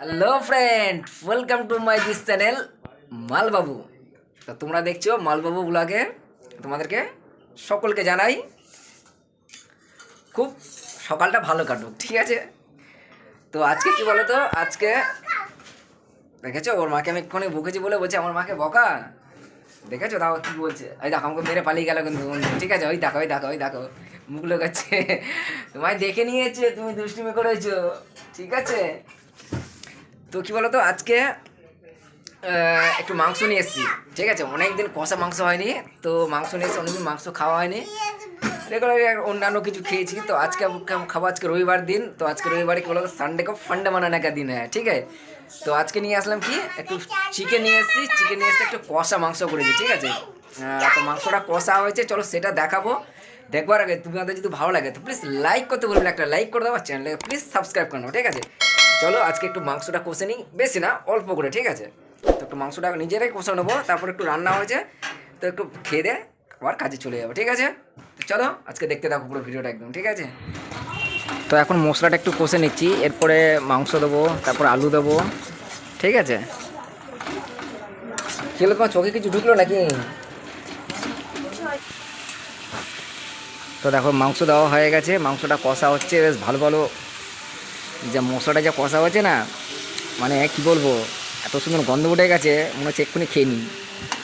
Hello friend welcome to my this channel Malbabu. তো তোমরা দেখছ মালবাবু ব্লগে তোমাদেরকে সকলকে জানাই, খুব সকালটা ভালো কাটুক, ঠিক আছে? তো আজকে কি বলো তো আজকে দেখেছ? ওর মাকে আমি এক্ষুনি বকেছি বলে বলছে, আমার মাকে বকা। দেখেছ? তাও কি বলছে? ওই দেখো, আমাকে মেরে পালিয়ে গেল কিন্তু ঠিক আছে? ওই দেখো ওই দেখো ওই দেখো। মুখ লোকাচ্ছে। তোমায় দেখে নিয়েছে, তুমি দুষ্টুমি করেছ, ঠিক আছে? তো কি বলতো, আজকে একটু মাংস নিয়ে এসেছি। ঠিক আছে অনেক দিন কষা মাংস হয়নি, তো মাংস নিয়ে এসে অনেকদিন মাংস খাওয়া হয়নি। রেগুলার অন্যান্য কিছু খেয়েছি, তো আজকে খাব আজকে রবিবার দিন। তো আজকে রবিবারে কী বলতো সানডে কো ফান্ডে মানানো কা দিন হ্যাঁ ঠিক আছে? তো আজকে নিয়ে আসলাম কি, একটু চিকেন নিয়ে এসেছি চিকেন নিয়ে এসে একটু কষা মাংস করেছি ঠিক আছে? হ্যাঁ, তো মাংসটা কষা হয়েছে, চলো সেটা দেখাবো। দেখবার আগে, তোমাদের যদি ভালো লাগে, তো প্লিজ লাইক করতে বলবে একটা লাইক করে দেবো চ্যানেলে প্লিজ সাবস্ক্রাইব করে ঠিক আছে? চলো আজকে একটু মাংসটা কষে নিই। বেশি না, অল্প করে, ঠিক আছে? তো একটু মাংসটা নিজেরাই কষে নেব, তারপর একটু রান্না হয়েছে, তো একটু খেয়ে দে, আবার কাজে চলে যাব, ঠিক আছে? চলো, আজকে দেখতে থাকো পুরো ভিডিওটা একদম, ঠিক আছে? তো এখন মশলাটা একটু কষে নিচ্ছি, এরপরে মাংস দেবো, তারপর আলু দেবো, ঠিক আছে? হলো তোমার চোখে কিছু ঢুকলো নাকি? তো দেখো, মাংস দেওয়া হয়ে গেছে, মাংসটা কষা হচ্ছে, বেশ ভালো ভালো যে মশলাটা যা কষা হচ্ছে না মানে কি বলব, এত সুন্দর গন্ধ উঠে গেছে, মনে হচ্ছে এক্ষুনি খেয়ে নিই।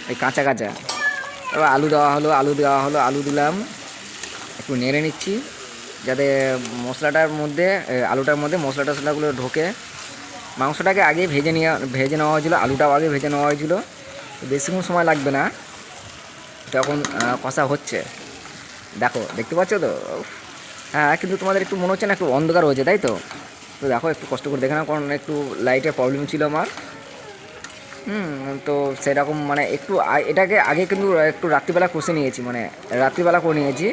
ওই কাঁচা কাঁচা। এবার আলু দেওয়া হলো, আলু দেওয়া হলো, আলু দিলাম। একটু নেড়ে নিচ্ছি, যাতে মশলাটার মধ্যে আলুটার মধ্যে মশলা টশলাগুলো ঢোকে। মাংসটাকে আগে ভেজে নিয়ে ভেজে নেওয়া হয়েছিলো, আলুটাও আগে ভেজে নেওয়া হয়েছিলো। বেশিক্ষণ সময় লাগবে না। তখন কষা হচ্ছে। দেখো, দেখতে পাচ্ছ তো? হ্যাঁ কিন্তু তোমাদের একটু মনে হচ্ছে না, একটু অন্ধকার হয়েছে, তাই তো? তো দেখো, একটু কষ্ট করে দেখে নাও, কারণ একটু লাইটের প্রবলেম ছিল আমার। হুম, তো সেরকম মানে একটু এটাকে আগে কিন্তু একটু রাত্রিবেলা কষে নিয়েছি মানে রাত্রিবেলা করে নিয়েছি।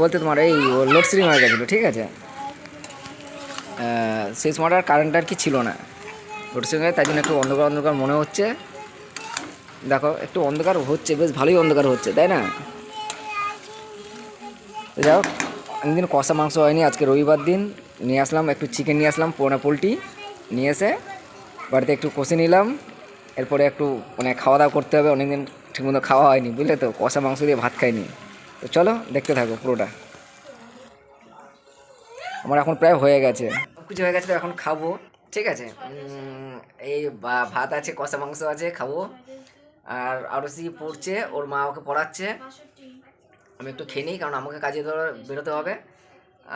বলতে তোমার এই লোডশেডিং হয়ে গেছিল, ঠিক আছে? সেই সময়টা কারেন্ট আর কি ছিল না। লোডশেডিং হয়ে তাই জন্য একটু অন্ধকার অন্ধকার মনে হচ্ছে। দেখো, একটু অন্ধকার হচ্ছে, বেশ ভালোই অন্ধকার হচ্ছে, তাই না? যাই হোক, অনেকদিন কষা মাংস হয়নি, আজকে রবিবার দিন। নিয়ে আসলাম, একটু চিকেন নিয়ে আসলাম পোনা পোলট্রি নিয়ে এসে বাড়িতে একটু কষে নিলাম। এরপরে একটু মানে খাওয়া দাওয়া করতে হবে, অনেকদিন ঠিকমতো খাওয়া হয়নি, বুঝলে তো? কষা মাংস দিয়ে ভাত খাইনি। তো চলো, দেখতে থাকো পুরোটা। আমার এখন প্রায় হয়ে গেছে। কিছু হয়ে গেছে তো এখন খাব, ঠিক আছে? এই ভাত আছে, কষা মাংস আছে, খাব। আর আরসি পড়ছে, ওর মা ওকে পড়াচ্ছে। আমি একটু খেয়ে নিই, কারণ আমাকে কাজে ধরো, বেরোতে হবে।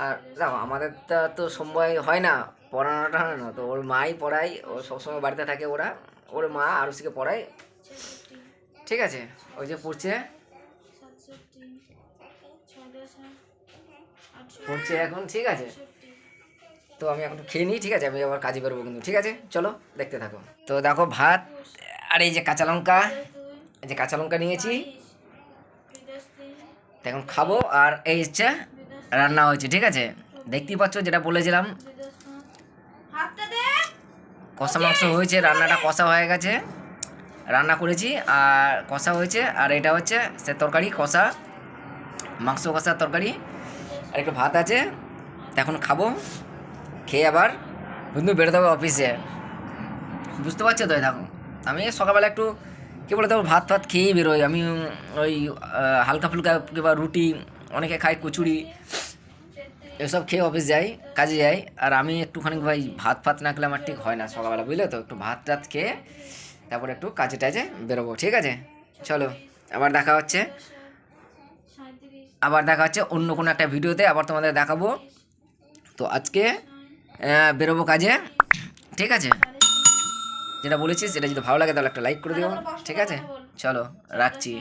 আর দেখো আমাদের তা সময় হয় না, পড়ানোটা হয় না। তো ওর মাই পড়াই ও সবসময় বাড়িতে থাকে ওরা। ওর মা আরসিকে পড়ায়। ঠিক আছে, ওই যে পড়ছে। পড়ছে এখন, ঠিক আছে। তো আমি এখন খেয়ে নিই, ঠিক আছে? আমি আবার কাজে বেরোবো কিন্তু, ঠিক আছে? চলো, দেখতে থাকো। তো দেখো, ভাত আর এই যে কাঁচা লঙ্কা, এই যে কাঁচা লঙ্কা নিয়েছি। এখন খাব, আর এই হচ্ছে রান্না হয়েছে ঠিক আছে? দেখতেই পাচ্ছ যেটা বলেছিলাম। কষা মাংস হয়েছে রান্নাটা কষা হয়ে গেছে। রান্না করেছি আর কষা হয়েছে আর এটা হচ্ছে সে তরকারি কষা মাংস কষা তরকারি। আর একটু ভাত আছে এখন খাব। খেয়ে আবার বন্ধু বেরোতে হবে অফিসে। বুঝতে পারছ তো দেখো আমি সকালবেলা একটু কী বলে তো ভাত ফাত খেয়েই বেরোই। আমি ওই হালকা ফুলকা কিংবা রুটি অনেকে খায় কচুরি এসব খেয়ে অফিস যাই, কাজে যাই, আর আমি একটুখানি ভাই ভাত ফাত না খেলে আমার ঠিক হয় না সকালবেলা, বুঝলে তো? একটু ভাত টাত খেয়ে তারপর একটু কাজে টাজে বেরোবো, ঠিক আছে? চলো, আবার দেখা হচ্ছে। আবার দেখা হচ্ছে অন্য কোনো একটা ভিডিওতে, আবার তোমাদের দেখাবো। তো আজকে বেরোবো কাজে, ঠিক আছে? যেটা বলেছি সেটা যদি ভালো লাগে তাহলে একটা লাইক করে দিও, ঠিক আছে? চলো, রাখছি।